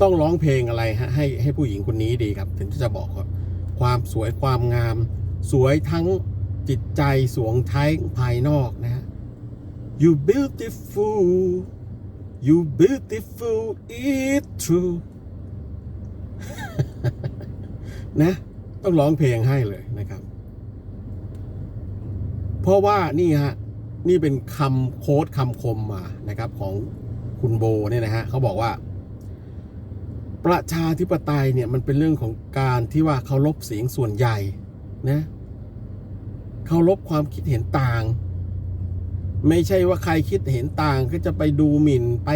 ต้องร้องเพลงอะไรฮะให้ให้ผู้หญิงคนนี้ดีครับ ถึงจะบอกว่าความสวยความงาม สวยทั้งจิตใจสวงท้ายภายนอกนะฮะ you beautiful you beautiful it's true นะ ต้องร้องเพลงให้เลยนะครับ เพราะว่านี่ฮะ นี่เป็นคำโค้ดคำคมมานะครับ ของคุณโบเนี่ยนะฮะเขาบอกว่า ประชาธิปไตยเนี่ยมันเป็นเรื่องของการที่ว่าเคารพเสียงส่วนใหญ่นะเคารพความคิดเห็นต่าง ไม่ใช่ว่าใครคิดเห็นต่างก็จะไปดูหมิ่นไป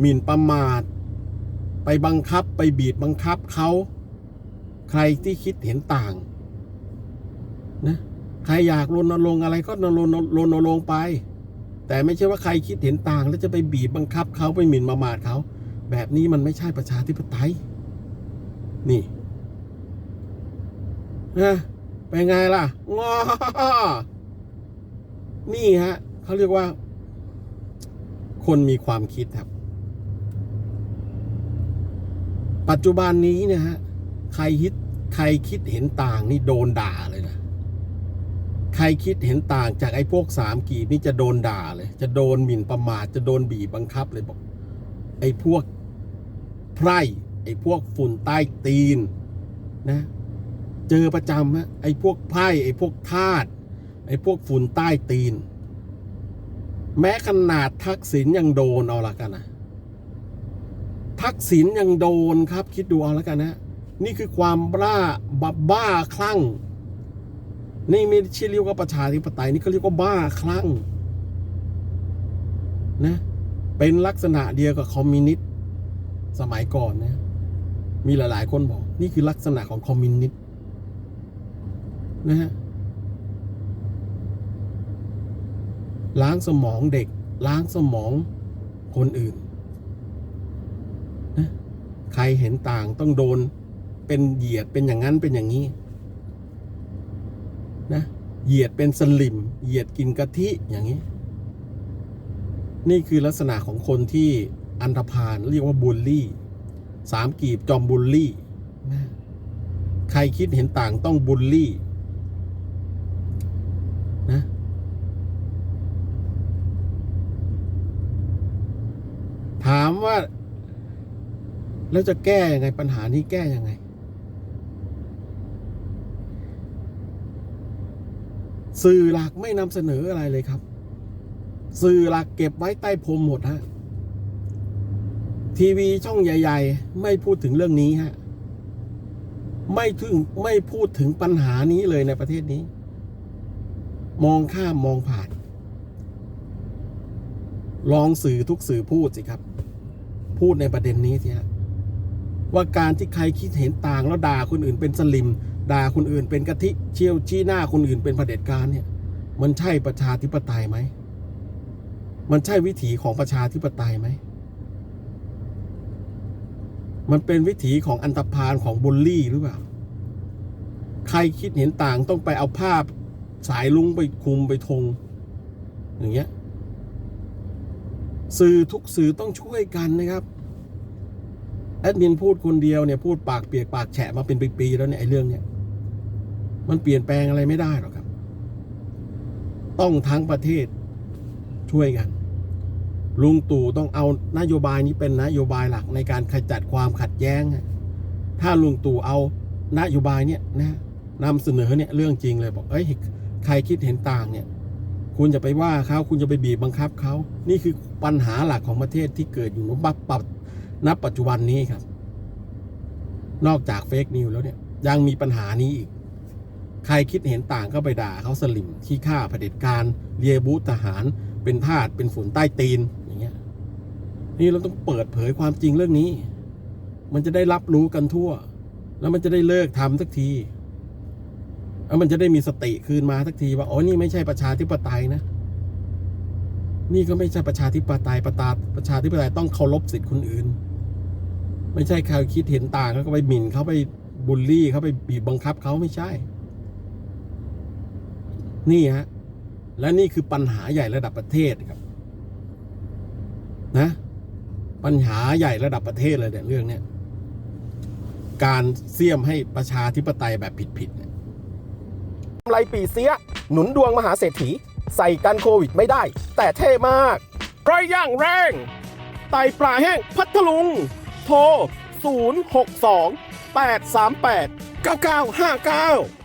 หมิ่นประมาท ไปบังคับไปบีบบังคับเขาใครที่คิดเห็นต่างนะใครอยากรณรงค์อะไรก็รณรงค์รณรงค์ไป แต่ไม่ใช่ว่าใครคิดเห็นต่าง แล้วจะไปบีบบังคับเขาไปหมิ่นประมาทเขา แบบนี้มันไม่ใช่ประชาธิปไตย นี่นะเป็นไงล่ะงอนี่ฮะเขาเรียกว่า คนมีความคิดครับ ปัจจุบันนี้เนี่ยฮะ ใครคิด ใครคิดเห็นต่างนี่โดนด่าเลยนะใครคิดเห็นต่างจากไอ้พวกสามกีบนี่จะโดนด่าเลย จะโดนหมิ่นประมาทจะโดนบีบบังคับเลยบอก ไอ้พวก ไพร่ไอ้พวกฝุ่นใต้ตีนนะเจอประจำฮะไอ้พวกไพร่ไอ้พวกทาสไอ้พวกฝุ่นใต้ตีน แม้ขนาดทักษิณยังโดนเอาละกันนะทักษิณยังโดนครับคิดดูเอาละกันนะนี่คือความบ้าบ้าบ้าคลั่ง นี่ไม่ใช่เรียกว่าประชาธิปไตยนี่เขาเรียกว่าบ้าคลั่งนะเป็นลักษณะเดียวกับคอมมิวนิสต์ สมัยก่อนนะมีหลายๆ คนบอก นี่คือลักษณะของคอมมิวนิสต์นะฮะล้างสมองเด็ก ล้างสมองคนอื่นนะใครเห็นต่างต้องโดนเป็นเหยียดเป็นอย่างนั้นเป็นอย่างนี้นะเหยียดเป็นสลิม เหยียดกินกะทิอย่างนี้ นี่คือลักษณะของคนที่ อันธพาลเรียกว่าบูลลี่สามกีบจอมบูลลี่ ใครคิดเห็นต่างต้องบูลลี่นะถามว่า แล้วจะแก้ยังไงปัญหานี้แก้ยังไง สื่อหลักไม่นำเสนออะไรเลยครับ สื่อหลักเก็บไว้ใต้พรมหมดฮะ ทีวีช่องใหญ่ ๆ ไม่พูดถึงเรื่องนี้ฮะ ไม่ถึงไม่พูดถึงปัญหานี้เลยในประเทศนี้ มองข้ามมองผ่าน ลองสื่อทุกสื่อพูดสิครับ พูดในประเด็นนี้สิฮะว่าการที่ใครคิดเห็นต่างแล้วด่าคนอื่นเป็นสลิมด่าคนอื่นเป็นกะทิเชี่ยวชี้หน้าคนอื่นเป็นเผด็จการเนี่ย มันใช่ประชาธิปไตยไหม มันใช่วิถีของประชาธิปไตยไหม มันเป็นวิถีของอันตพาลของบุลลี่หรือเปล่า ใครคิดเห็นต่างต้องไปเอาภาพสายลุงไปคุมไปธงอย่างเงี้ย สื่อทุกสื่อต้องช่วยกันนะครับแอดมินพูดคนเดียวเนี่ยพูดปากเปียกปากแฉะมาเป็นปีๆแล้วเนี่ยไอ้เรื่องเนี้ยมันเปลี่ยนแปลงอะไรไม่ได้หรอกครับ ต้องทั้งประเทศช่วยกัน ลุงตู่ต้องเอานโยบายนี้เป็นนโยบายหลักในการขจัดความขัดแย้ง ถ้าลุงตู่เอานโยบายเนี่ยนะนำเสนอเนี่ยเรื่องจริงเลยบอกเอ้ยใครคิดเห็นต่างเนี่ย คุณจะไปว่าเขาคุณจะไปบีบบังคับเขา นี่คือปัญหาหลักของประเทศที่เกิดอยู่ณปับปับณปัจจุบันนี้ครับ นอกจากเฟกนิวแล้วเนี่ย ยังมีปัญหานี้อีก ใครคิดเห็นต่างก็ไปด่าเขาสลิมที่ฆ่าเผด็จการเรียบูทหารเป็นทาสเป็นฝุ่นใต้ตีน นี่เราต้องเปิดเผยความจริงเรื่องนี้ มันจะได้รับรู้กันทั่ว แล้วมันจะได้เลิกทำสักที แล้วมันจะได้มีสติคืนมาสักทีว่า อ๋อ นี่ไม่ใช่ประชาธิปไตยนะ นี่ก็ไม่ใช่ประชาธิปไตยประตาประชาธิปไตยต้องเคารพสิทธิ์คนอื่น ไม่ใช่ใครคิดเห็นต่างแล้วก็ไปหมิ่นเขาไปบูลลี่เขาไปบีบบังคับเขาไม่ใช่ นี่ฮะ และนี่คือปัญหาใหญ่ระดับประเทศครับ นะ ปัญหาใหญ่ระดับประเทศเลยเนี่ยเรื่องเนี้ยการเสี่ยมให้ประชาธิปไตยแบบผิดๆเนี่ยกำไรปีเสีย หนุนดวงมหาเศรษฐี ใส่กันโควิดไม่ได้ แต่เท่มากไรย่างแรง ไตปลาแห้งพัทลุง โทร 062 838 9959